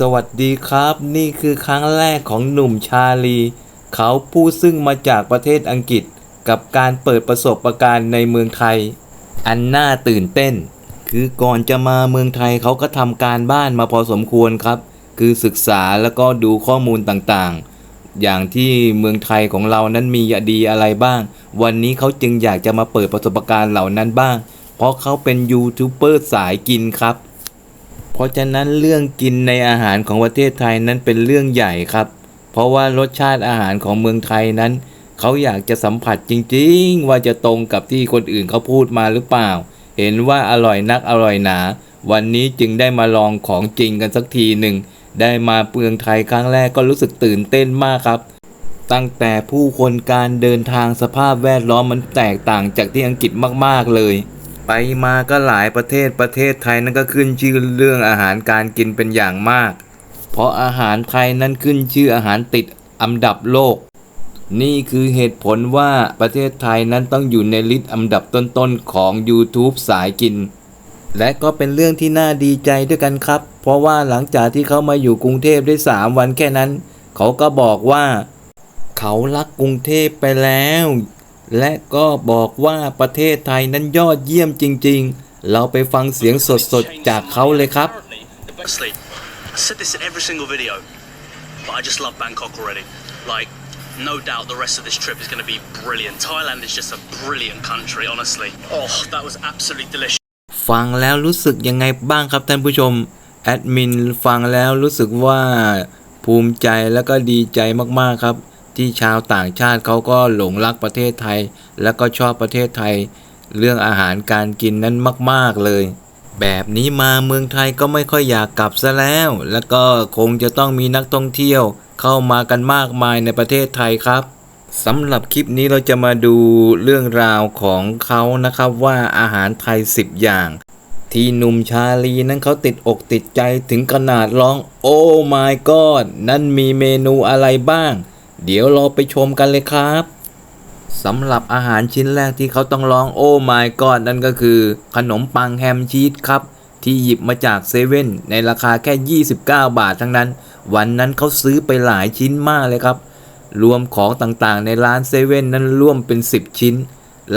สวัสดีครับ นี่คือครั้งแรกของหนุ่มชาลี เขาผู้ซึ่งมาจากประเทศอังกฤษกับการเปิดประสบการณ์ในเมืองไทย อันน่าตื่นเต้น คือก่อนจะมาเมืองไทยเขาก็ทำการบ้านมาพอสมควรครับ คือศึกษาแล้วก็ดูข้อมูลต่างๆ อย่างที่เมืองไทยของเรานั้นมีดีอะไรบ้าง วันนี้เขาจึงอยากจะมาเปิดประสบการณ์เหล่านั้นบ้าง เพราะเขาเป็นยูทูบเบอร์สายกินครับ เพราะฉะนั้นเรื่องกินในอาหารของประเทศไทยนั้นเป็นเรื่องใหญ่ครับ เพราะว่ารสชาติอาหารของเมืองไทยนั้น เขาอยากจะสัมผัสจริงๆ ว่าจะตรงกับที่คนอื่นเขาพูดมาหรือเปล่า เห็นว่าอร่อยนักอร่อยหนา วันนี้จึงได้มาลองของจริงกันสักทีหนึ่ง ได้มาเมืองไทยครั้งแรกก็รู้สึกตื่นเต้นมากครับตั้งแต่ผู้คนการเดินทางสภาพแวดล้อมมันแตกต่างจากที่อังกฤษมากๆเลย ไปมาก็หลายประเทศประเทศไทยนั่นก็ขึ้นชื่อเรื่องอาหารการกินเป็นอย่างมาก เพราะอาหารไทยนั้นขึ้นชื่ออาหารติดอันดับโลก นี่คือเหตุผลว่าประเทศไทยนั้นต้องอยู่ในลิสต์อันดับต้นๆของ YouTube สายกิน และก็เป็นเรื่องที่น่าดีใจด้วยกันครับ เพราะว่าหลังจากที่เขามาอยู่กรุงเทพได้ 3 วันแค่นั้น เขาก็บอกว่า เขารักกรุงเทพไปแล้ว และก็บอกว่าประเทศไทยนั้นยอดเยี่ยมจริง ๆ เราไปฟังเสียงสดๆ จากเขาเลยครับ Honestly, I said this in every single video, but I just love Bangkok already. Like, no doubt the rest of this trip is going to be brilliant. Thailand is just a brilliant country, honestly. Oh, that was absolutely delicious. ฟังแล้วรู้สึกยังไงบ้างครับท่านผู้ชมแอดมินฟังแล้วรู้สึกว่าภูมิใจแล้วก็ดีใจมากๆครับ ที่ชาวต่างชาติเขาก็หลงรักประเทศไทย แล้วก็ชอบประเทศไทย เรื่องอาหารการกินนั้นมาก ๆ เลย แบบนี้มาเมืองไทยก็ไม่ค่อยอยากกลับซะแล้ว แล้วก็คงจะต้องมีนักท่องเที่ยว เข้ามากันมากมายในประเทศไทยครับสำหรับคลิปนี้เราจะมาดูเรื่องราวของเขานะครับว่าอาหารไทย 10 อย่าง ที่หนุ่มชาลีนั้นเขาติดอกติดใจถึงขนาดร้องโอ้ my god นั่นมีเมนูอะไรบ้าง เดี๋ยวเราไปชมกันเลยครับสำหรับอาหารชิ้นแรกที่เขาต้องร้องโอ้ my god นั่นก็คือ ขนมปังแฮมชีสครับ ที่หยิบมาจากเซเว่นในราคาแค่ 29 บาททั้งนั้น วันนั้นเขาซื้อไปหลายชิ้นมากเลยครับ รวมของต่างๆในร้านเซเว่นนั้นร่วมเป็น 10 ชิ้น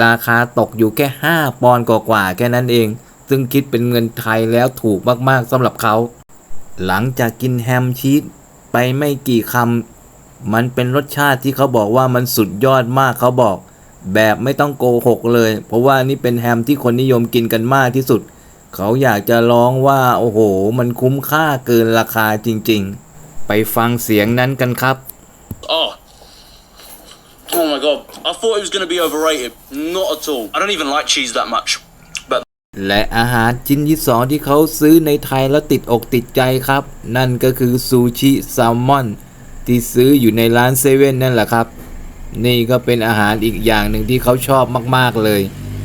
ราคาตกอยู่แค่ 5 ปอนด์กว่าๆแค่นั้นเอง ซึ่งคิดเป็นเงินไทยแล้วถูกมากๆสำหรับเขา หลังจากกินแฮมชีสไปไม่กี่คำ มันเป็นรสชาติที่เขาบอกว่ามันสุดยอดมากเขาบอก แบบไม่ต้องโกหกเลย เพราะว่านี่เป็นแฮมที่คนนิยมกินกันมากที่สุด เขาอยากจะร้องว่าโอ้โห มันคุ้มค่าเกินราคาจริงๆ ไปฟังเสียงนั้นกันครับ Oh. Oh my god. I thought it was going to be overrated. Not at all. I don't even like cheese that much. But และอาหารชิ้นที่สองที่เขาซื้อในไทยแล้วติดอกติดใจครับ นั่นก็คือซูชิแซลมอน ที่ซื้ออยู่ในร้านเซเว่นนั่นแหละครับ นี่ก็เป็นอาหารอีกอย่างหนึ่งที่เขาชอบมากๆเลย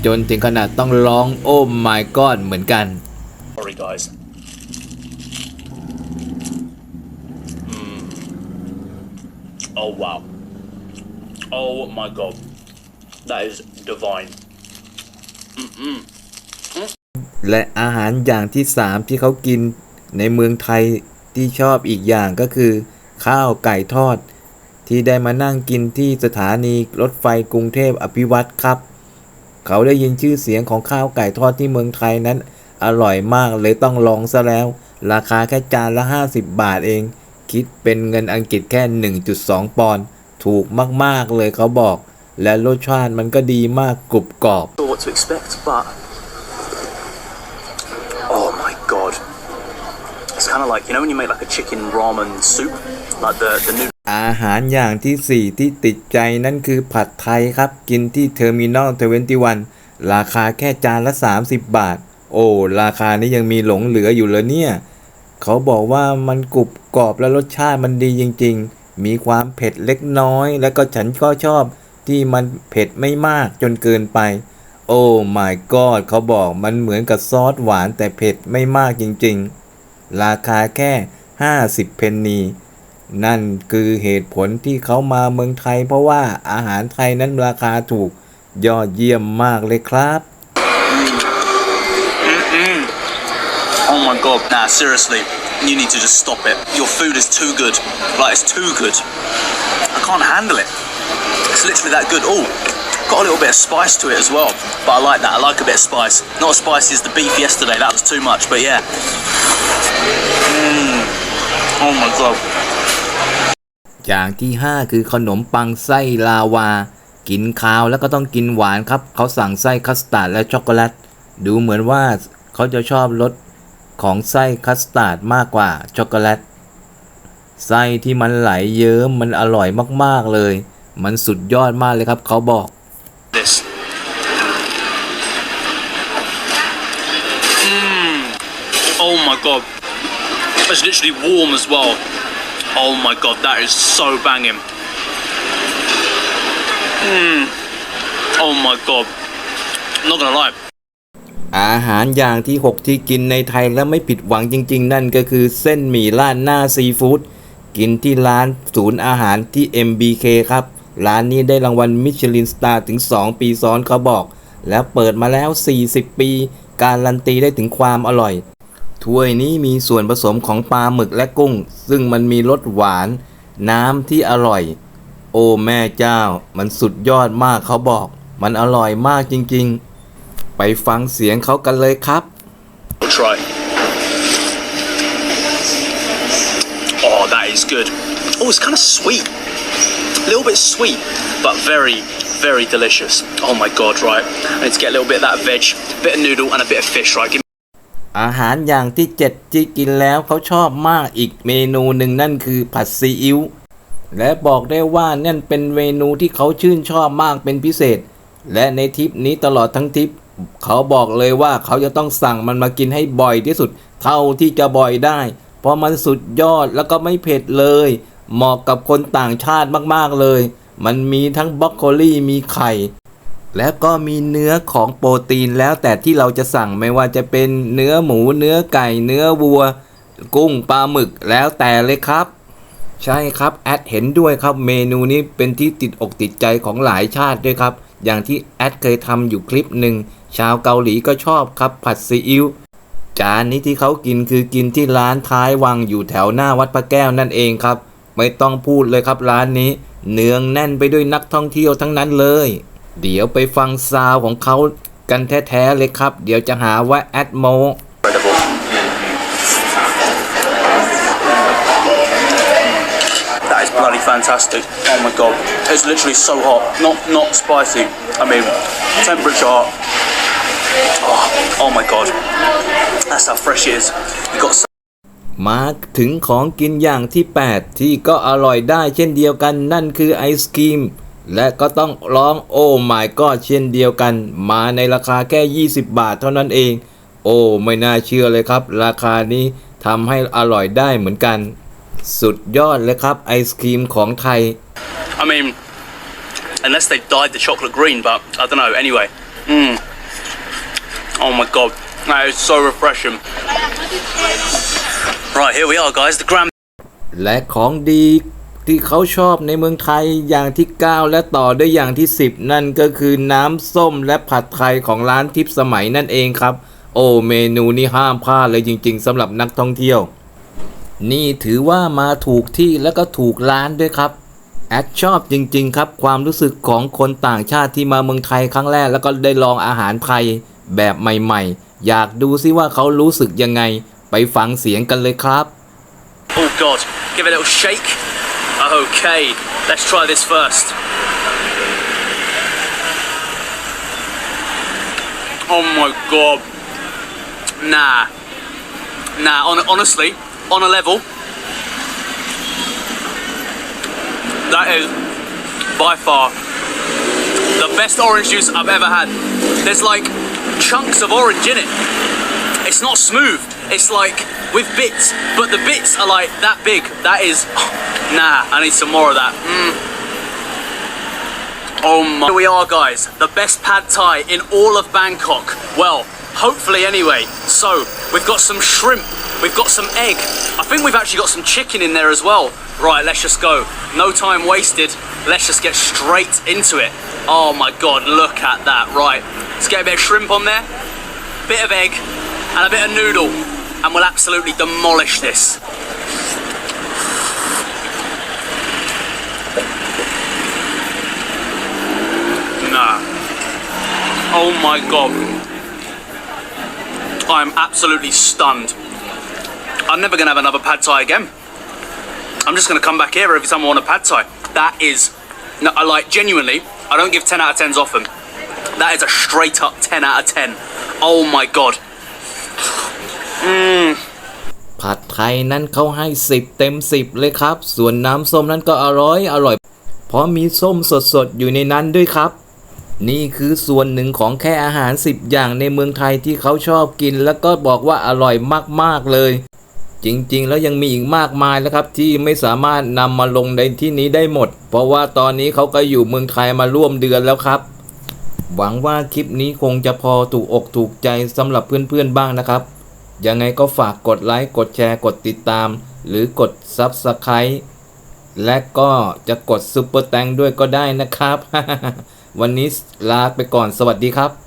จนถึงขนาดต้องร้องโอ้ my god เหมือนกัน sorry guys. Mm. Oh wow. Oh my god. That is divine. และอาหารอย่างที่สามที่เขากินในเมืองไทยที่ชอบอีกอย่างก็คือ ข้าวไก่ทอด ที่ได้มานั่งกินที่สถานีรถไฟกรุงเทพอภิวัตรครับ เขาได้ยินชื่อเสียงของข้าวไก่ทอดที่เมืองไทยนั้น อร่อยมากเลยต้องลองซะแล้ว ราคาแค่จานละ 50 บาทเอง คิดเป็นเงินอังกฤษแค่ 1.2 ปอนด์ถูกมาก ๆ เลยเขาบอก และรสชาติมันก็ดีมากกรุบกรอบ sure what to expect, but oh my god, it's kind of like you know when you make like a chicken ramen soup, like the the noodle อาหารอย่างที่ 4 ที่ติดใจนั่นคือผัดไทยครับ กินที่เทอร์มินอล21ราคาแค่จานละ 30 บาท โอ้ ราคานี้ยังมีหลงเหลืออยู่เลยเนี่ย เขาบอกว่ามันกรุบกรอบและรสชาติมันดีจริง ๆ มีความเผ็ดเล็กน้อย แล้วก็ฉันก็ชอบที่มันเผ็ดไม่มากจนเกินไป โอ้ my god เขาบอกมันเหมือนกับซอสหวานแต่เผ็ดไม่มากจริง ๆ ราคาแค่ 50 เพนนี นั่นคือเหตุผลที่เขามาเมืองไทย เพราะว่าอาหารไทยนั้นราคาถูกยอดเยี่ยมมากเลยครับ Oh my god, nah, seriously. you need to just stop it. Your food is too good. Like, it's too good. I can't handle it. It's literally that good. Oh, got a little bit of spice to it as well. But I like that. I like a bit of spice. Not as spicy as the beef yesterday. That was too much. But yeah. Mm. Oh my god. อย่างที่ 5 คือขนมปังไส้ลาวา กินคาวแล้วก็ต้องกินหวานครับ เขาสั่งไส้คัสตาร์ดและช็อกโกแลต ดูเหมือนว่าเขาจะชอบรสของไส้คัสตาร์ดมากกว่าช็อกโกแลต ไส้ที่มันไหลเยิ้มมันอร่อยมากๆเลย มันสุดยอดมากเลยครับ เขาบอก This. Mmm. Oh my god. It's literally warm as well. Oh my god, that is so banging. Mm. Oh my god. not gonna lie. อาหารอย่างที่ 6 ที่กินในไทยแล้วไม่ผิดหวังจริง ๆ นั่นก็คือเส้นหมี่ร้านหน้าซีฟู้ดกินที่ร้านศูนย์อาหารที่ MBK ครับ ร้านนี้ได้รางวัลมิชลินสตาร์ถึง 2 ปีซ้อนเขาบอก แล้วเปิดมาแล้ว 40 ปี การันตีได้ถึงความอร่อย ถ้วยนี้มีส่วนผสมของปลาหมึกและกุ้ง ซึ่งมันมีรสหวาน น้ำที่อร่อย โอ้แม่เจ้า มันสุดยอดมากเขาบอก มันอร่อยมากจริงๆ ไปฟังเสียงเขากันเลยครับ try. Oh, that is good. Oh, it's kind of sweet. A little bit sweet, but very, very delicious. Oh my god, right. I need to get a little bit of that veg, bit of noodle, and a bit of fish, right? Give อาหารอย่างที่เจ็ดที่กินแล้วเขาชอบมากอีกเมนูหนึ่งนั่นคือผัดซีอิ๊วและบอกได้ว่านั่นเป็นเมนูที่เขาชื่นชอบมากเป็นพิเศษ และในทริปนี้ตลอดทั้งทริป เขาบอกเลยว่าเขาจะต้องสั่งมันมากินให้บ่อยที่สุด เท่าที่จะบ่อยได้ เพราะมันสุดยอดแล้วก็ไม่เผ็ดเลย เหมาะกับคนต่างชาติมากๆเลย มันมีทั้งบรอกโคลีมีไข่ แล้วก็มีเนื้อของโปรตีนแล้วแต่ที่เราจะสั่งไม่ว่าจะเป็นเนื้อหมู เนื้อไก่ เนื้อวัว กุ้งปลาหมึกแล้วแต่เลยครับ ใช่ครับแอดเห็นด้วยครับเมนูนี้เป็นที่ติดอกติดใจของหลายชาติด้วยครับ อย่างที่แอดเคยทำอยู่คลิปหนึ่งชาวเกาหลีก็ชอบครับผัดซีอิ๊วจานนี้ที่เขากินคือกินที่ร้านท้ายวังอยู่แถวหน้าวัดพระแก้วนั่นเองครับ ไม่ต้องพูดเลยครับร้านนี้ เนืองแน่นไปด้วยนักท่องเที่ยวทั้งนั้นเลย เดี๋ยวไปฟังซาวของเขากันแท้ๆเลยครับ เดี๋ยวจะหาว่าแอดโม incredible. That is bloody fantastic. Oh my god. It's literally so hot. Not not spicy. I mean, temperature hot. Oh, oh my god. That's how fresh it is. We got so มาถึงของกินอย่างที่ 8 ที่ก็อร่อยได้เช่นเดียวกันนั่นคือไอศครีม และก็ต้องร้องโอ้ my god เช่นเดียวกัน มาในราคาแค่ 20 บาทเท่านั้นเอง โอ้ไม่น่าเชื่อเลยครับ ราคานี้ทำให้อร่อยได้เหมือนกัน สุดยอดเลยครับไอศครีมของไทย I mean, unless they dyed the chocolate green, but I don't know. Anyway, mm. oh my god, that is so refreshing. Right, here we are, guys. The grand และของดี ที่เขาชอบในเมืองไทยอย่างที่ 9 และต่อด้วยอย่างที่ 10 นั่นก็คือน้ำส้มและผัดไทยของร้านทิพย์สมัยนั่นเองครับ โอ้เมนูนี้ห้ามพลาดเลยจริง ๆสำหรับนักท่องเที่ยว นี่ถือว่ามาถูกที่และก็ถูกร้านด้วยครับแอดชอบจริง ๆ ครับ ความรู้สึกของคนต่างชาติที่มาเมืองไทยครั้งแรก แล้วก็ได้ลองอาหารไทยแบบใหม่ ๆ อยากดูซิว่าเขารู้สึกยังไง ไปฟังเสียงกันเลยครับ Oh god, give a little shake. Okay, let's try this first. Oh my god. Nah. Nah, on, honestly, on a level, that is by far the best orange juice I've ever had. There's like chunks of orange in it. It's not smooth. It's like with bits, but the bits are like that big. That is, nah. I need some more of that. Mm. Oh my! Here we are, guys. The best pad thai in all of Bangkok. Well, hopefully anyway. So we've got some shrimp. We've got some egg. I think we've actually got some chicken in there as well. Right, let's just go. No time wasted. Let's just get straight into it. Oh my god, look at that. Right, let's get a bit of shrimp on there, bit of egg, and a bit of noodle. And we'll absolutely demolish this. Nah. Oh my god. I'm absolutely stunned. I'm never gonna have another pad thai again. I'm just gonna come back here every time I want a pad thai. That is, no, I like genuinely. I don't give 10 out of 10s often. That is a straight up 10 out of 10. Oh my god. ผัดไทยนั้นเขาให้10เต็ม10เลยครับ ส่วนน้ำส้มนั้นก็อร่อยอร่อย เพราะมีส้มสดๆอยู่ในนั้นด้วยครับ นี่คือส่วนหนึ่งของแค่อาหาร 10 อย่างในเมืองไทยที่เขาชอบกิน แล้วก็บอกว่าอร่อยมากๆเลย จริงๆ แล้วยังมีอีกมากมายแล้วครับ ที่ไม่สามารถนำมาลงในที่นี้ได้หมด เพราะว่าตอนนี้เขาก็อยู่เมืองไทยมาร่วมเดือนแล้วครับ หวังว่าคลิปนี้คงจะพอถูกอกถูกใจสำหรับเพื่อนๆบ้างนะครับ ยังไงก็ฝากกดไลค์ กดแชร์ กดติดตาม หรือกด Subscribe และก็จะกดซุปเปอร์แตงด้วยก็ได้นะครับ วันนี้ลาไปก่อนสวัสดีครับ